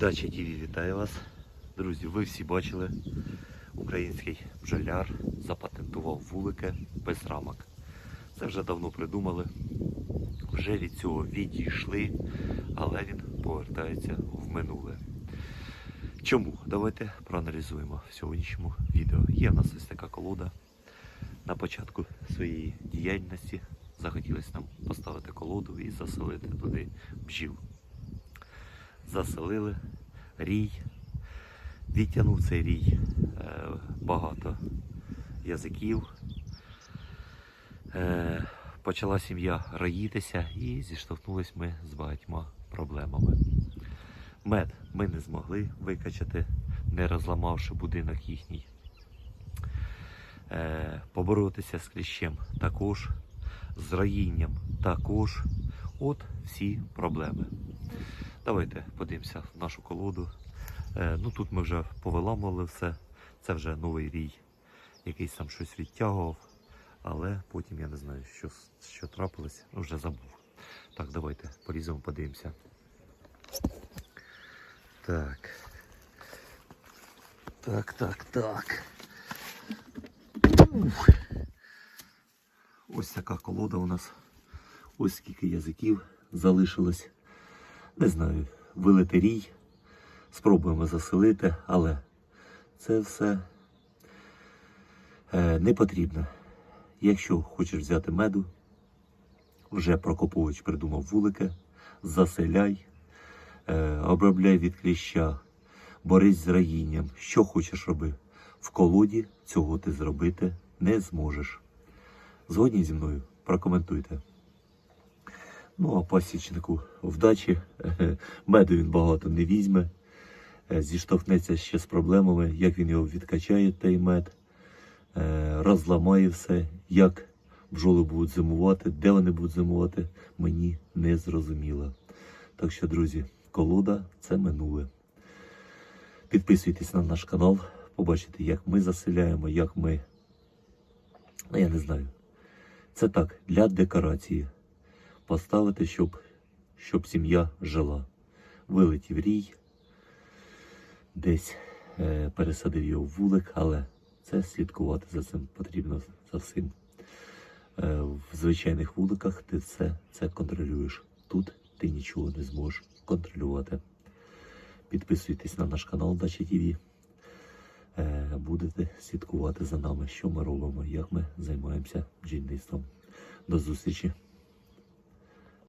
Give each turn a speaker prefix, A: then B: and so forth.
A: Дача ТВ вітаю вас. Друзі, ви всі бачили, український бджоляр запатентував вулики без рамок. Це вже давно придумали. Вже від цього відійшли, але він повертається в минуле. Чому? Давайте проаналізуємо в сьогоднішньому відео. Є в нас ось така колода. На початку своєї діяльності захотілося нам поставити колоду і заселити туди бджіл заселили рій. Відтягнув цей рій е, багато язиків. Е, почала сім'я роїтися і зіштовхнулись ми з багатьма проблемами. Мед ми не змогли викачати, не розламавши будинок їхній. Е, поборотися з кліщем також, з роїнням також. От всі проблеми. Давайте подивимося в нашу колоду. Е, ну тут ми вже повиламували все. Це вже новий рій. Якийсь там щось відтягував, але потім я не знаю, що, що трапилось, ну, вже забув. Так, давайте поріземо, подивимося. Так. Так, так, так. Ух. Ось така колода у нас. Ось скільки язиків залишилось. Не знаю, вилити рій, спробуємо заселити, але це все е, не потрібно. Якщо хочеш взяти меду, вже Прокопович придумав вулики, заселяй, е, обробляй від кліща, борись з раїнням. Що хочеш роби. В колоді цього ти зробити не зможеш. Згодні зі мною прокоментуйте. Ну, а пасічнику вдачі меду він багато не візьме, е, зіштовхнеться ще з проблемами, як він його відкачає, той мед, е, розламає все, як бджоли будуть зимувати, де вони будуть зимувати, мені не зрозуміло. Так що, друзі, колода це минуле. Підписуйтесь на наш канал, побачите, як ми заселяємо, як ми. Ну, я не знаю. Це так, для декорації поставити, щоб, щоб сім'я жила. Вилетів рій, десь е, пересадив його в вулик, але це слідкувати за цим потрібно за всім. Е, в звичайних вуликах ти все це контролюєш. Тут ти нічого не зможеш контролювати. Підписуйтесь на наш канал Дача ТВ. Е, будете слідкувати за нами, що ми робимо, як ми займаємося бджільництвом. До зустрічі!